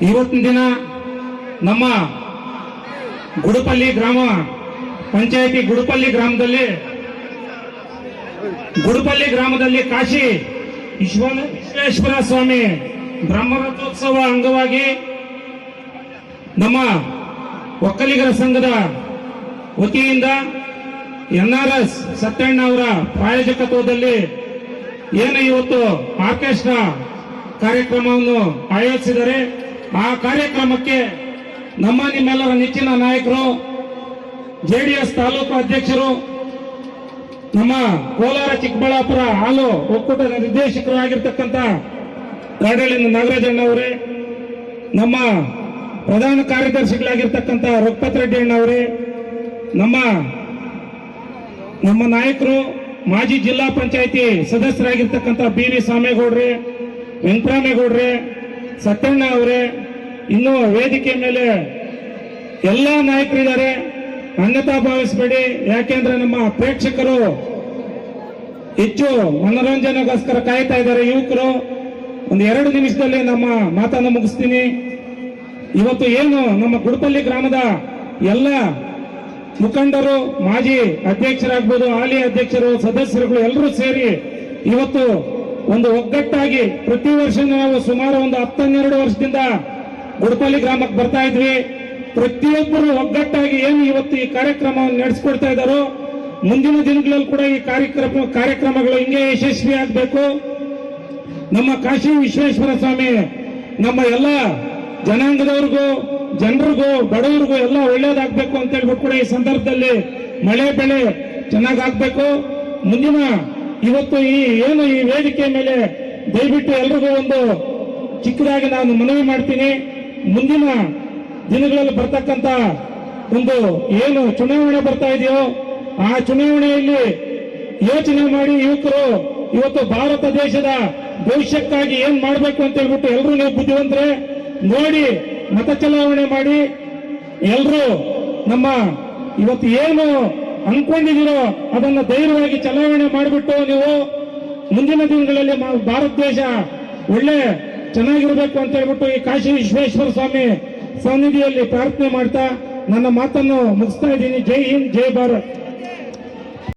ಇವತ್ತಿನ ದಿನ ನಮ್ಮ ಗುಡುಪಲ್ಲಿ ಗ್ರಾಮ, ಪಂಚಾಯಿತಿ ಗುಡುಪಲ್ಲಿ ಗ್ರಾಮದಲ್ಲಿ ಗುಡುಪಲ್ಲಿ ಗ್ರಾಮದಲ್ಲಿ ಕಾಶಿ ವಿಶ್ವ ವಿಶ್ವೇಶ್ವರ ಸ್ವಾಮಿ ಬ್ರಹ್ಮರಥೋತ್ಸವ ಅಂಗವಾಗಿ ನಮ್ಮ ಒಕ್ಕಲಿಗರ ಸಂಘದ ವತಿಯಿಂದ ಎನ್ಆರ್ಎಸ್ ಸತ್ಯಣ್ಣ ಅವರ ಪ್ರಾಯೋಜಕತ್ವದಲ್ಲಿ ಏನು ಇವತ್ತು ಆರ್ಕೆಸ್ಟ್ರಾ ಕಾರ್ಯಕ್ರಮವನ್ನು ಆಯೋಜಿಸಿದರೆ ಆ ಕಾರ್ಯಕ್ರಮಕ್ಕೆ ನಮ್ಮ ನಿಮ್ಮೆಲ್ಲರ ನೆಚ್ಚಿನ ನಾಯಕರು ಜೆ ಡಿ ಎಸ್ ತಾಲೂಕು ಅಧ್ಯಕ್ಷರು, ನಮ್ಮ ಕೋಲಾರ ಚಿಕ್ಕಬಳ್ಳಾಪುರ ಹಾಲು ಒಕ್ಕೂಟದ ನಿರ್ದೇಶಕರು ಆಗಿರ್ತಕ್ಕಂಥ ಕಾಡಳಿನ ನಾಗರಾಜಣ್ಣ ಅವರೇ ನಮ್ಮ ಪ್ರಧಾನ ಕಾರ್ಯದರ್ಶಿಗಳಾಗಿರ್ತಕ್ಕಂಥ ರಘುಪತ್ ರೆಡ್ಡಿ ಅಣ್ಣ ಅವರೇ ನಮ್ಮ ನಮ್ಮ ನಾಯಕರು, ಮಾಜಿ ಜಿಲ್ಲಾ ಪಂಚಾಯಿತಿ ಸದಸ್ಯರಾಗಿರ್ತಕ್ಕಂಥ ಬಿ ವಿ ಸ್ವಾಮೇಗೌಡ್ರೆ, ವೆಂಕಟರಾಮೇಗೌಡ್ರೆ ಸತ್ಯಣ್ಣ ಅವರೇ, ಇನ್ನು ವೇದಿಕೆ ಮೇಲೆ ಎಲ್ಲ ನಾಯಕರಿದ್ದಾರೆ. ಅನ್ಯತಾ ಭಾವಿಸಬೇಡಿ, ಯಾಕೆಂದ್ರೆ ನಮ್ಮ ಪ್ರೇಕ್ಷಕರು ಹೆಚ್ಚು ಮನೋರಂಜನೆಗೋಸ್ಕರ ಕಾಯ್ತಾ ಇದ್ದಾರೆ. ಯುವಕರು, ಒಂದು ಎರಡು ನಿಮಿಷದಲ್ಲಿ ನಮ್ಮ ಮಾತನ್ನು ಮುಗಿಸ್ತೀನಿ. ಇವತ್ತು ಏನು, ನಮ್ಮ ಗುಡಪಲ್ಲಿ ಗ್ರಾಮದ ಎಲ್ಲ ಮುಖಂಡರು, ಮಾಜಿ ಅಧ್ಯಕ್ಷರಾಗ್ಬೋದು, ಹಾಲಿ ಅಧ್ಯಕ್ಷರು, ಸದಸ್ಯರುಗಳು ಎಲ್ಲರೂ ಸೇರಿ ಇವತ್ತು ಒಂದು ಒಗ್ಗಟ್ಟಾಗಿ ಪ್ರತಿ ವರ್ಷ ನಾವು ಸುಮಾರು ಒಂದು ಹತ್ತನ್ನೆರಡು ವರ್ಷದಿಂದ ಗುಡಪಲ್ಲಿ ಗ್ರಾಮಕ್ಕೆ ಬರ್ತಾ ಇದ್ವಿ. ಪ್ರತಿಯೊಬ್ಬರು ಒಗ್ಗಟ್ಟಾಗಿ ಏನು ಇವತ್ತು ಈ ಕಾರ್ಯಕ್ರಮವನ್ನು ನಡೆಸ್ಕೊಡ್ತಾ ಇದ್ದಾರೋ, ಮುಂದಿನ ದಿನಗಳಲ್ಲಿ ಕೂಡ ಈ ಕಾರ್ಯಕ್ರಮ, ಕಾರ್ಯಕ್ರಮಗಳು ಹಿಂಗೆ ಯಶಸ್ವಿ ಆಗಬೇಕು. ನಮ್ಮ ಕಾಶಿ ವಿಶ್ವೇಶ್ವರ ಸ್ವಾಮಿ, ನಮ್ಮ ಎಲ್ಲ ಜನಾಂಗದವ್ರಿಗೂ, ಜನರಿಗೂ, ಬಡವರಿಗೂ ಎಲ್ಲ ಒಳ್ಳೇದಾಗಬೇಕು ಅಂತ ಹೇಳ್ಬಿಟ್ಟು ಕೂಡ ಈ ಸಂದರ್ಭದಲ್ಲಿ ಮಳೆ ಬೆಳೆ ಚೆನ್ನಾಗಾಗಬೇಕು. ಮುಂದಿನ ಇವತ್ತು ಈ ಏನು ಈ ವೇದಿಕೆ ಮೇಲೆ ದಯವಿಟ್ಟು ಎಲ್ರಿಗೂ ಒಂದು ಚಿಕ್ಕದಾಗಿ ನಾನು ಮನವಿ ಮಾಡ್ತೀನಿ. ಮುಂದಿನ ದಿನಗಳಲ್ಲಿ ಬರ್ತಕ್ಕಂತ ಒಂದು ಏನು ಚುನಾವಣೆ ಬರ್ತಾ ಇದೆಯೋ, ಆ ಚುನಾವಣೆಯಲ್ಲಿ ಯೋಚನೆ ಮಾಡಿ ಯುವಕರು ಇವತ್ತು ಭಾರತ ದೇಶದ ಭವಿಷ್ಯಕ್ಕಾಗಿ ಏನ್ ಮಾಡಬೇಕು ಅಂತ ಹೇಳ್ಬಿಟ್ಟು ಎಲ್ಲರೂ ನೀವು ಬುದ್ಧಿವಂತರೆ ನೋಡಿ ಮತ ಚಲಾವಣೆ ಮಾಡಿ. ಎಲ್ಲರೂ ನಮ್ಮ ಇವತ್ತು ಏನು ಅನ್ಕೊಂಡಿದ್ದೀರೋ ಅದನ್ನು ಧೈರ್ಯವಾಗಿ ಚಲಾವಣೆ ಮಾಡಿಬಿಟ್ಟು ನೀವು ಮುಂದಿನ ದಿನಗಳಲ್ಲಿ ಭಾರತ ದೇಶ ಒಳ್ಳೆ ಚೆನ್ನಾಗಿರ್ಬೇಕು ಅಂತ ಹೇಳ್ಬಿಟ್ಟು ಈ ಕಾಶಿ ವಿಶ್ವೇಶ್ವರ ಸ್ವಾಮಿ ಸನ್ನಿಧಿಯಲ್ಲಿ ಪ್ರಾರ್ಥನೆ ಮಾಡ್ತಾ ನನ್ನ ಮಾತನ್ನು ಮುಗಿಸ್ತಾ ಇದ್ದೀನಿ. ಜೈ ಹಿಂದ್, ಜೈ ಭಾರತ್.